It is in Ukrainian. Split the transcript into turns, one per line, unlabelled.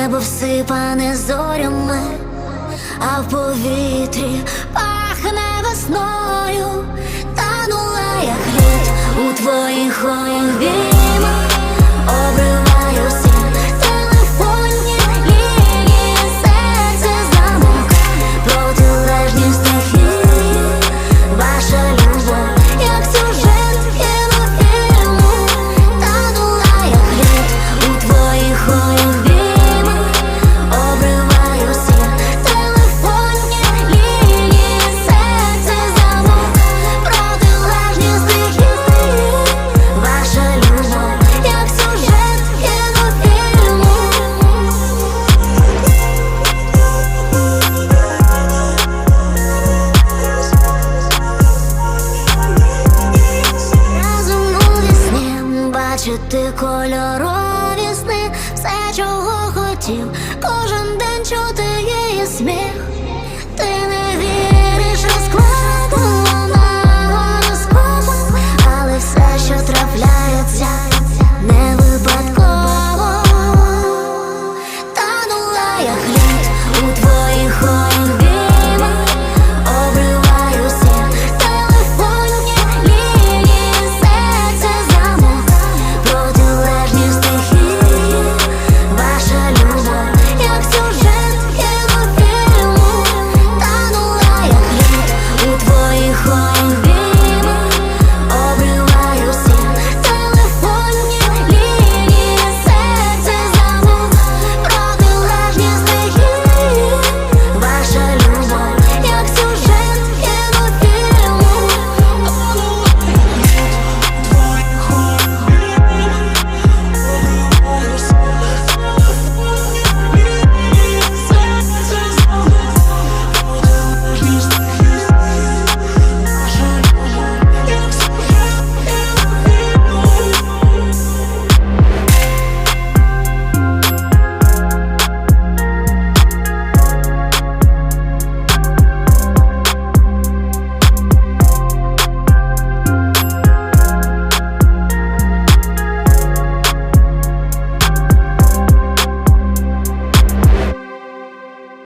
Небо всипане зорями, а в повітрі пахне весною, танула я хліб у твоїх огнів. бачити кольорові сни, все, чого хотів, кожен день чути її сміх. Ти не віриш, розкладу на гороскопу, але все, що трапляється, не випадково. Танула я хліб у твоїх очах